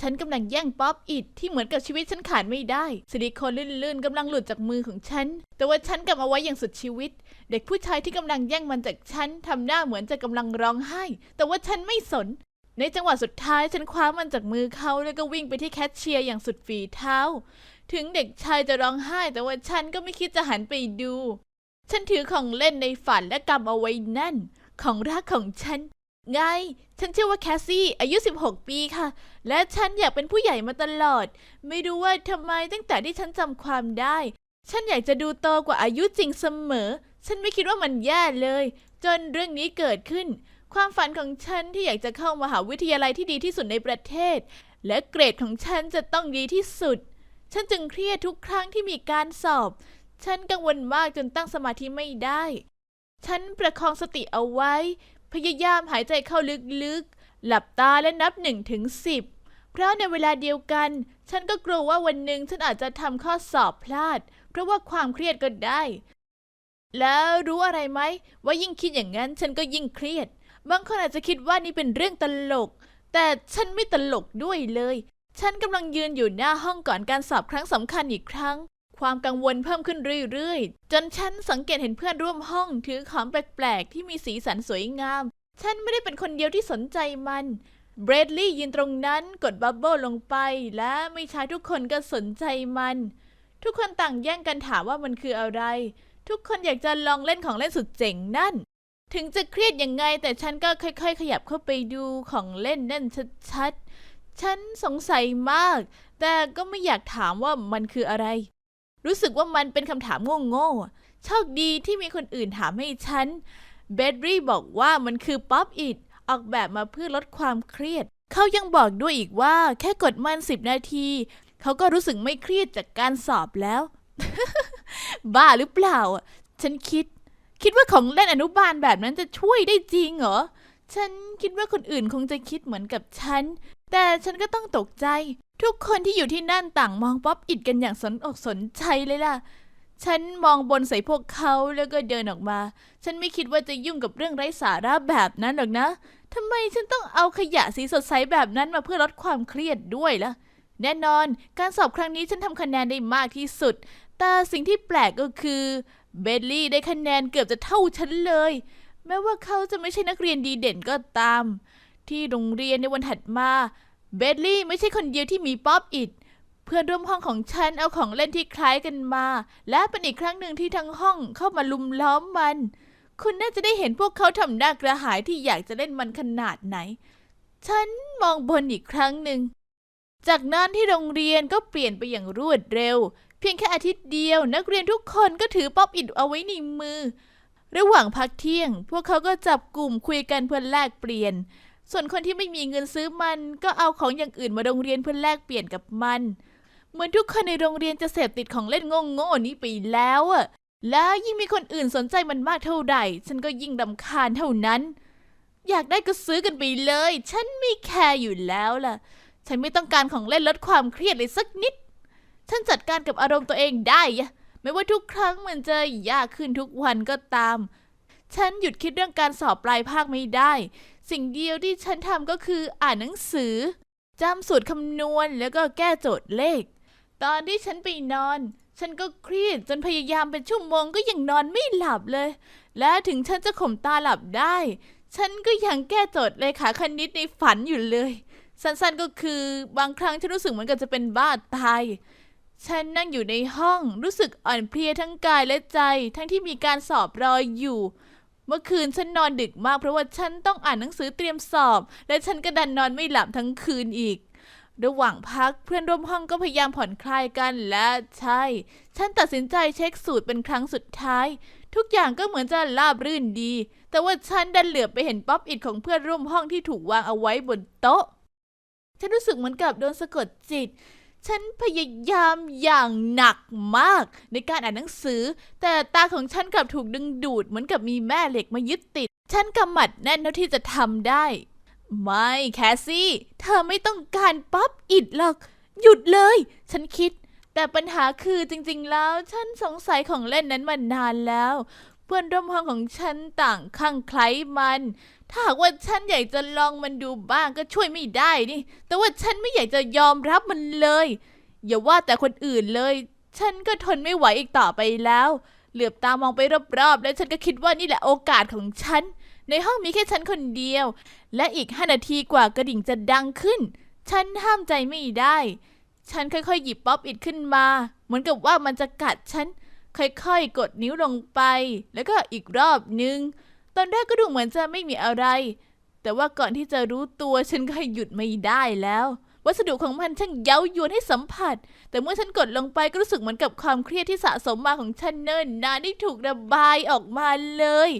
ฉันกำลังแย่งป๊อปอิดที่เหมือนกับชีวิตฉันขาดไม่ได้ ซิลิโคนลื่นๆกำลังหลุดจากมือของฉัน แต่ว่าฉันกำเอาไว้อย่างสุดชีวิต เด็กผู้ชายที่กำลังแย่งมันจากฉันทำหน้าเหมือนจะกำลังร้องไห้ แต่ว่าฉันไม่สน ในจังหวะสุดท้ายฉันคว้ามันจากมือเขาแล้วก็วิ่งไปที่แคชเชียร์อย่างสุดฝีเท้า ถึงเด็กชายจะร้องไห้ แต่ว่าฉันก็ไม่คิดจะหันไปดู ฉันถือของเล่นในฝันและกำเอาไว้แน่น ของรักของฉัน ไง ฉันชื่อว่าแคสซี่ อายุ 16 ปีค่ะ และฉันอยากเป็นผู้ใหญ่มาตลอด ไม่รู้ว่าทำไมตั้งแต่ที่ฉันจำความได้ ฉันอยากจะดูโตกว่าอายุจริงเสมอ ฉันไม่คิดว่ามันแย่เลย จนเรื่องนี้เกิดขึ้น ความฝันของฉันที่อยากจะเข้ามหาวิทยาลัยที่ดีที่สุดในประเทศ และเกรดของฉันจะต้องดีที่สุด ฉันจึงเครียดทุกครั้งที่มีการสอบ ฉันกังวลมากจนตั้งสมาธิไม่ได้ ฉันประคองสติเอาไว้ พยายามหายใจเข้าลึกๆ หลับตาและนับหนึ่งถึงสิบเพราะในเวลาเดียวกัน ฉันก็กลัวว่าวันหนึ่งฉันอาจจะทำข้อสอบพลาด เพราะว่าความเครียดก็ได้ แล้วรู้อะไรไหมว่ายิ่งคิดอย่างนั้นฉันก็ยิ่งเครียด บางคนอาจจะคิดว่านี่เป็นเรื่องตลก แต่ฉันไม่ตลกด้วยเลย ฉันกำลังยืนอยู่หน้าห้องก่อนการสอบครั้งสำคัญอีกครั้ง ความกังวลเพิ่มขึ้นเรื่อยๆ จนฉันสังเกตเห็นเพื่อนร่วมห้องถือของแปลกๆ ที่มีสีสันสวยงาม ฉันไม่ได้เป็นคนเดียวที่สนใจมัน เบรดลี่ยืนตรงนั้นกดบับเบิลลงไป และไม่ช้าทุกคนก็สนใจมัน ทุกคนต่างแย่งกันถามว่ามันคืออะไร ทุกคนอยากจะลองเล่นของเล่นสุดเจ๋งนั่น ถึงจะเครียดยังไง แต่ฉันก็ค่อยๆ ขยับเข้าไปดูของเล่นนั่นชัดๆ ฉันสงสัยมาก แต่ก็ไม่อยากถามว่ามันคืออะไร รู้สึกว่ามันเป็นคำถามโง่ๆโชคดีที่มีคนอื่นถามให้ฉัน เบดรี่บอกว่ามันคือป๊อปอิดออกแบบมาเพื่อลดความเครียด เขายังบอกด้วยอีกว่าแค่กดมันสิบนาที เขาก็รู้สึกไม่เครียดจากการสอบแล้ว บ้าหรือเปล่า ฉันคิด คิดว่าของเล่นอนุบาลแบบนั้นจะช่วยได้จริงเหรอ ฉันคิดว่าคนอื่นคงจะคิดเหมือนกับฉัน แต่ฉันก็ต้องตกใจ ทุกคนที่อยู่ที่นั่นต่างมองป๊อปอิดกันอย่างสนอกสนใจเลยล่ะ ฉันมองบนใส่พวกเขาแล้วก็เดินออกมา ฉันไม่คิดว่าจะยุ่งกับเรื่องไร้สาระแบบนั้นหรอกนะทำไมฉันต้องเอาขยะสีสดใสแบบนั้นมาเพื่อลดความเครียดด้วยล่ะ แน่นอน การสอบครั้งนี้ฉันทำคะแนนได้มากที่สุด แต่สิ่งที่แปลกก็คือเบดลี่ได้คะแนนเกือบจะเท่าฉันเลย แม้ว่าเขาจะไม่ใช่นักเรียนดีเด่นก็ตาม ที่โรงเรียนในวันถัดมา เบดลี่ไม่ใช่คนเดียวที่มีป๊อปอิดเพื่อนร่วมห้องของฉันเอาของเล่นที่คล้ายกันมา และเป็นอีกครั้งหนึ่งที่ทั้งห้องเข้ามาลุมล้อมมัน คุณน่าจะได้เห็นพวกเขาทำหน้ากระหายที่อยากจะเล่นมันขนาดไหน ฉันมองบนอีกครั้งหนึ่ง จากนั้นที่โรงเรียนก็เปลี่ยนไปอย่างรวดเร็ว เพียงแค่อาทิตย์เดียว นักเรียนทุกคนก็ถือป๊อปอิดเอาไว้ในมือ ระหว่างพักเที่ยง พวกเขาก็จับกลุ่มคุยกันเพื่อแลกเปลี่ยน ส่วนคนที่ไม่มีเงินซื้อมันก็เอาของอย่างอื่นมาโรงเรียนเพื่อแลกเปลี่ยนกับมัน เหมือนทุกคนในโรงเรียนจะเสพติดของเล่นโง่ๆนี้ไปแล้วอะแล้วยิ่งมีคนอื่นสนใจมันมากเท่าใดฉันก็ยิ่งดำคาญเท่านั้น อยากได้ก็ซื้อกันไปเลย ฉันไม่แคร์อยู่แล้วล่ะ ฉันไม่ต้องการของเล่นลดความเครียดเลยสักนิด ฉันจัดการกับอารมณ์ตัวเองได้อะไม่ว่าทุกครั้งมันจะยากขึ้นทุกวันก็ตาม ฉันหยุดคิดเรื่องการสอบปลายภาคไม่ได้ สิ่งเดียวที่ฉันทำก็คืออ่านหนังสือจำสูตรคำนวณแล้วก็แก้โจทย์เลข ตอนที่ฉันไปนอน ฉันก็เครียดจนพยายามเป็นชั่วโมงก็ยังนอนไม่หลับเลย และถึงฉันจะข่มตาหลับได้ ฉันก็ยังแก้โจทย์เลขาคณิตในฝันอยู่เลย สั้นๆก็คือบางครั้งฉันรู้สึกเหมือนกับจะเป็นบ้าตายฉันนั่งอยู่ในห้องรู้สึกอ่อนเพลียทั้งกายและใจ ทั้งที่มีการสอบรออยู่ เมื่อคืนฉันนอนดึกมากเพราะว่าฉันต้องอ่านหนังสือเตรียมสอบ และฉันก็ดันนอนไม่หลับทั้งคืนอีก ระหว่างพักเพื่อนร่วมห้องก็พยายามผ่อนคลายกันและใช่ ฉันตัดสินใจเช็คสูตรเป็นครั้งสุดท้าย ทุกอย่างก็เหมือนจะราบรื่นดี แต่ว่าฉันดันเหลือบไปเห็นป๊อปอิดของเพื่อนร่วมห้องที่ถูกวางเอาไว้บนโต๊ะ ฉันรู้สึกเหมือนกับโดนสะกดจิต ฉันพยายามอย่างหนักมาก ในการอ่านหนังสือ แต่ตาของฉันกลับถูกดึงดูดเหมือนกับมีแม่เหล็กมายึดติด ฉันกำหมัดแน่นเท่าที่จะทำได้ ไม่แคสซี่ เธอไม่ต้องการป๊อปอิดหรอก หยุดเลย ฉันคิด แต่ปัญหาคือจริงๆแล้ว ฉันสงสัยของเล่นนั้นมานานแล้ว เพื่อนร่วมห้องของฉันต่างข้างไคล้มัน ถ้าหากว่าฉันอยากจะลองมันดูบ้างก็ช่วยไม่ได้นี่ แต่ว่าฉันไม่อยากจะยอมรับมันเลย อย่าว่าแต่คนอื่นเลย ฉันก็ทนไม่ไหวอีกต่อไปแล้ว เหลือบตามองไปรอบๆ แล้วฉันก็คิดว่านี่แหละโอกาสของฉัน ในห้องมีแค่ฉันคนเดียว และอีกห้านาทีกว่ากระดิ่งจะดังขึ้น ฉันห้ามใจไม่ได้ ฉันค่อยๆ หยิบป๊อปอิดขึ้นมา เหมือนกับว่ามันจะกัดฉัน ค่อยๆ กดนิ้วลงไป แล้วก็อีกรอบนึง ตอนแรกก็ดูเหมือนจะไม่มีอะไร แต่ว่าก่อนที่จะรู้ตัวฉันก็หยุดไม่ได้แล้ว วัสดุของมันช่างเย้ายวนให้สัมผัส แต่เมื่อฉันกดลงไปก็รู้สึกเหมือนกับความเครียดที่สะสมมาของฉันเนิ่นนานได้ถูกระบายออกมาเลย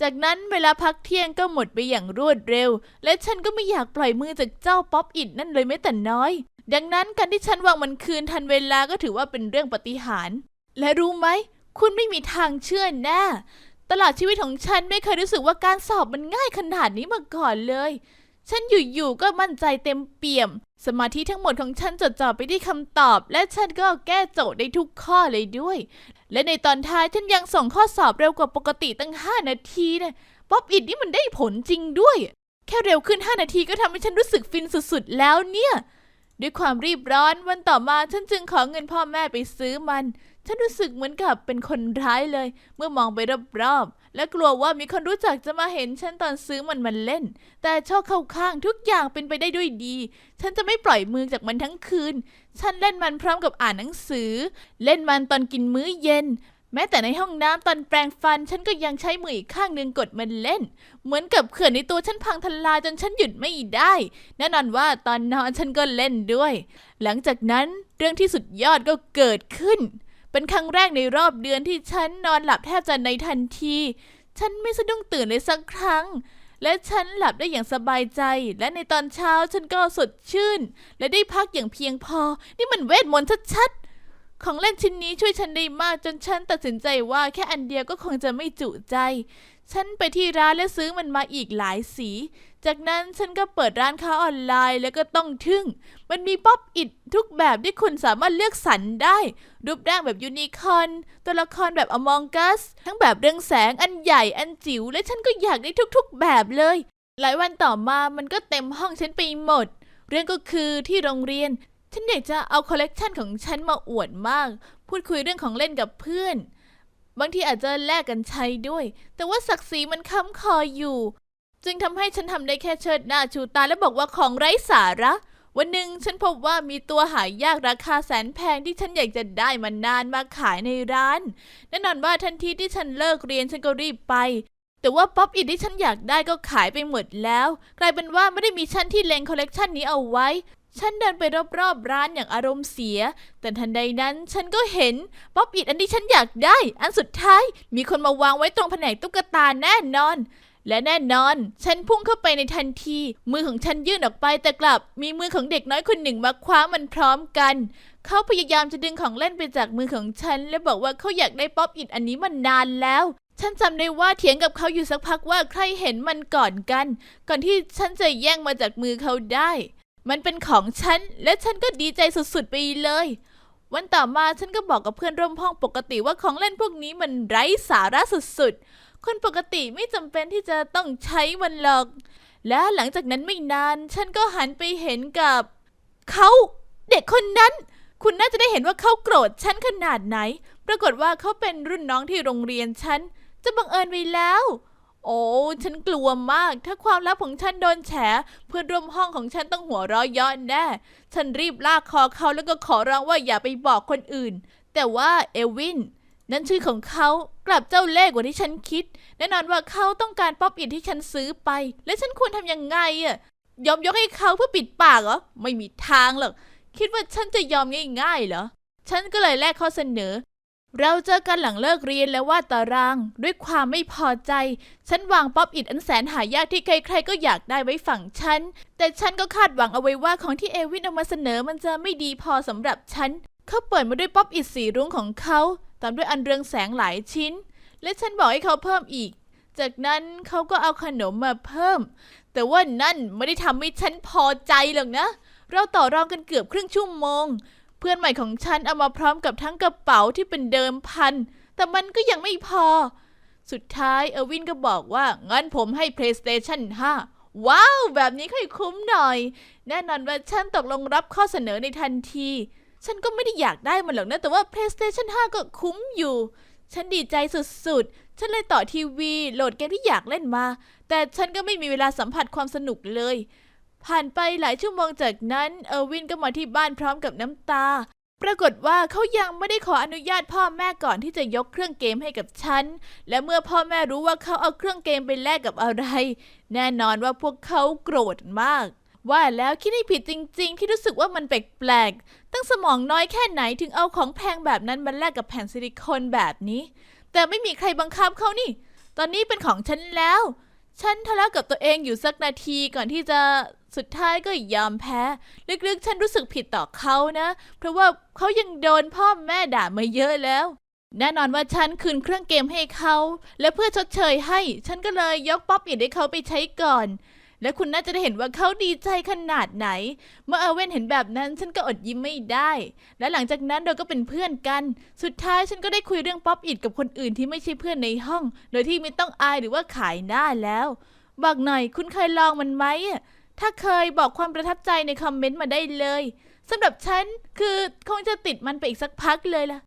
จากนั้นเวลาพักเที่ยงก็หมดไปอย่างรวดเร็ว และฉันก็ไม่อยากปล่อยมือจากเจ้าป๊อปอิดนั่นเลยแม้แต่น้อย ดังนั้นการที่ฉันวางมันคืนทันเวลาก็ถือว่าเป็นเรื่องปฏิหารและรู้ไหมคุณไม่มีทางเชื่อแน่ ตลอดชีวิตของฉันไม่เคยรู้สึกว่าการสอบมันง่ายขนาดนี้มาก่อนเลย ฉันอยู่ๆก็มั่นใจเต็มเปี่ยม สมาธิทั้งหมดของฉันจดจ่อไปที่คำตอบ และฉันก็แก้โจทย์ได้ทุกข้อเลยด้วย และในตอนท้ายฉันยังส่งข้อสอบเร็วกว่าปกติตั้ง 5 นาทีนะป๊อปอิดนี่มันได้ผลจริงด้วย แค่เร็วขึ้น 5 นาทีก็ทำให้ฉันรู้สึกฟินสุดๆแล้วเนี่ย ด้วยความรีบร้อนวันต่อมาฉันจึงขอเงินพ่อแม่ไปซื้อมัน ฉันรู้สึกเหมือนกับเป็นคนร้ายเลย เมื่อมองไปรอบๆ และกลัวว่ามีคนรู้จักจะมาเห็นฉันตอนซื้อมันมันเล่น แต่โชคเข้าข้างทุกอย่างเป็นไปได้ด้วยดี ฉันจะไม่ปล่อยมือจากมันทั้งคืน ฉันเล่นมันพร้อมกับอ่านหนังสือ เล่นมันตอนกินมื้อเย็น แม้แต่ในห้องน้ำตอนแปรงฟัน ฉันก็ยังใช้มืออีกข้างหนึ่งกดมันเล่น เหมือนกับเขื่อนในตัวฉันพังทลายจนฉันหยุดไม่ได้ แน่นอนว่าตอนนอนฉันก็เล่นด้วย หลังจากนั้นเรื่องที่สุดยอดก็เกิดขึ้น เป็นครั้งแรกในรอบเดือนที่ฉันนอนหลับแทบจะในทันที ฉันไม่สะดุ้งตื่นเลยสักครั้ง และฉันหลับได้อย่างสบายใจ และในตอนเช้าฉันก็สดชื่น และได้พักอย่างเพียงพอ นี่มันเวทมนต์ชัดๆ ของเล่นชิ้นนี้ช่วยฉันได้มากจนฉันตัดสินใจว่าแค่อันเดียวก็คงจะไม่จุใจ ฉันไปที่ร้านและซื้อมันมาอีกหลายสี จากนั้นฉันก็เปิดร้านค้าออนไลน์แล้วก็ต้องทึ่ง มันมีป๊อปอิดทุกแบบที่คุณสามารถเลือกสรรได้ รูปร่างแบบยูนิคอร์นตัวละครแบบอมองกัส ทั้งแบบเรืองแสงอันใหญ่อันจิ๋วและฉันก็อยากได้ทุกๆแบบเลย หลายวันต่อมามันก็เต็มห้องฉันไปหมด เรื่องก็คือที่โรงเรียน ฉันอยากจะเอาคอลเลกชันของฉันมาอวดมาก พูดคุยเรื่องของเล่นกับเพื่อน บางทีอาจจะแลกกันใช้ด้วย แต่ว่าศักดิ์ศรีมันค้ำคออยู่ จึงทำให้ฉันทำได้แค่เชิดหน้าชูตาและบอกว่าของไร้สาระ วันหนึ่งฉันพบว่ามีตัวหายากราคาแสนแพงที่ฉันอยากจะได้มานานมาขายในร้านแน่นอนว่าทันทีที่ฉันเลิกเรียนฉันก็รีบไป แต่ว่าป๊อปอิดที่ฉันอยากได้ก็ขายไปหมดแล้ว กลายเป็นว่าไม่ได้มีชั้นที่เล็งคอลเลกชันนี้เอาไว้ ฉันเดินไปรอบๆร้านอย่างอารมณ์เสีย แต่ทันใดนั้นฉันก็เห็นป๊อปอิดอันที่ฉันอยากได้ อันสุดท้ายมีคนมาวางไว้ตรงแผนกตุ๊กตาแน่นอน และแน่นอน ฉันพุ่งเข้าไปในทันที มือของฉันยื่นออกไปแต่กลับ มีมือของเด็กน้อยคนหนึ่งมาคว้ามันพร้อมกัน เขาพยายามจะดึงของเล่นไปจากมือของฉัน และบอกว่าเขาอยากได้ป๊อปอิดอันนี้มานานแล้วฉันจำได้ว่าเถียงกับเขาอยู่สักพักว่าใครเห็นมันก่อนกัน ก่อนที่ฉันจะแย่งมาจากมือเขาได้ มันเป็นของฉัน และฉันก็ดีใจสุดๆไปเลย วันต่อมาฉันก็บอกกับเพื่อนร่วมห้องปกติว่าของเล่นพวกนี้มันไร้สาระสุดๆ คนปกติไม่จำเป็นที่จะต้องใช้มันหรอก และหลังจากนั้นไม่นาน ฉันก็หันไปเห็นกับ เขาเด็กคนนั้น คุณน่าจะได้เห็นว่าเขาโกรธฉันขนาดไหน ปรากฏว่าเขาเป็นรุ่นน้องที่โรงเรียนฉัน จะบังเอิญไปแล้ว โอ้ฉันกลัวมาก ถ้าความลับของฉันโดนแฉ เพื่อนร่วมห้องของฉันต้องหัวเราะย้อนแน่ ฉันรีบลากคอเขาแล้วก็ขอร้องว่าอย่าไปบอกคนอื่น แต่ว่าเอลวิน นั่นชื่อของเขากลับเจ้าเล่ห์กว่าที่ฉันคิด แน่นอนว่าเขาต้องการป๊อปอินที่ฉันซื้อไป และฉันควรทำยังไงอะยอมยกให้เขาเพื่อปิดปากเหรอ ไม่มีทางหรอก คิดว่าฉันจะยอมง่ายๆเหรอ ฉันก็เลยแลกข้อเสนอ เราเจอกันหลังเลิกเรียนแล้ววาดตาราง ด้วยความไม่พอใจ ฉันวางป๊อปอิดอันแสนหายากที่ใครๆก็อยากได้ไว้ฝั่งฉัน แต่ฉันก็คาดหวังเอาไว้ว่าของที่เอวินเอามาเสนอมันจะไม่ดีพอสำหรับฉัน เขาเปิดมาด้วยป๊อปอิดสีรุ้งของเขา ตามด้วยอันเรืองแสงหลายชิ้น และฉันบอกให้เขาเพิ่มอีก จากนั้นเขาก็เอาขนมมาเพิ่ม แต่ว่านั่นไม่ได้ทำให้ฉันพอใจหรอกนะ เราต่อรองกันเกือบครึ่งชั่วโมง เพื่อนใหม่ของฉันเอามาพร้อมกับทั้งกระเป๋าที่เป็นเดิมพัน แต่มันก็ยังไม่พอ สุดท้ายเออร์วินก็บอกว่า งั้นผมให้ PlayStation 5 ว้าว แบบนี้ค่อยคุ้มหน่อย แน่นอนว่าฉันตกลงรับข้อเสนอในทันที ฉันก็ไม่ได้อยากได้มันหรอกนะ แต่ว่า PlayStation 5 ก็คุ้มอยู่ ฉันดีใจสุดๆ ฉันเลยต่อทีวีโหลดเกมที่อยากเล่นมา แต่ฉันก็ไม่มีเวลาสัมผัสความสนุกเลย ผ่านไปหลายชั่วโมงจากนั้น เออร์วินก็มาที่บ้านพร้อมกับน้ำตา ปรากฏว่าเขายังไม่ได้ขออนุญาตพ่อแม่ก่อนที่จะยกเครื่องเกมให้กับฉัน และเมื่อพ่อแม่รู้ว่าเขาเอาเครื่องเกมไปแลกกับอะไร แน่นอนว่าพวกเขาโกรธมาก ว่าแล้วคิดให้ผิดจริง ๆ ที่รู้สึกว่ามันแปลกๆตั้งสมองน้อยแค่ไหนถึงเอาของแพงแบบนั้นมาแลกกับแผ่นซิลิโคนแบบนี้ แต่ไม่มีใครบังคับเขานี่ ตอนนี้เป็นของฉันแล้ว ฉันทะเลาะกับตัวเองอยู่สักนาทีก่อนที่จะสุดท้ายก็ยอมแพ้ ลึกๆ ฉันรู้สึกผิดต่อเขานะ เพราะว่าเขายังโดนพ่อแม่ด่ามาเยอะแล้ว แน่นอนว่าฉันคืนเครื่องเกมให้เขา และเพื่อชดเชยให้ ฉันก็เลยยกป๊อปอิดให้เขาไปใช้ก่อน และคุณน่าจะได้เห็นว่าเขาดีใจขนาดไหน เมื่อเอเว่นเห็นแบบนั้นฉันก็อดยิ้มไม่ได้ และหลังจากนั้นเราก็เป็นเพื่อนกัน สุดท้ายฉันก็ได้คุยเรื่องป๊อปอิดกับคนอื่นที่ไม่ใช่เพื่อนในห้อง โดยที่ไม่ต้องอายหรือว่าขายหน้าแล้วบอกหน่อยคุณเคยลองมันไหมถ้าเคยบอกความประทับใจในคอมเมนต์มาได้เลยสำหรับฉันคือคงจะติดมันไปอีกสักพักเลยล่ะ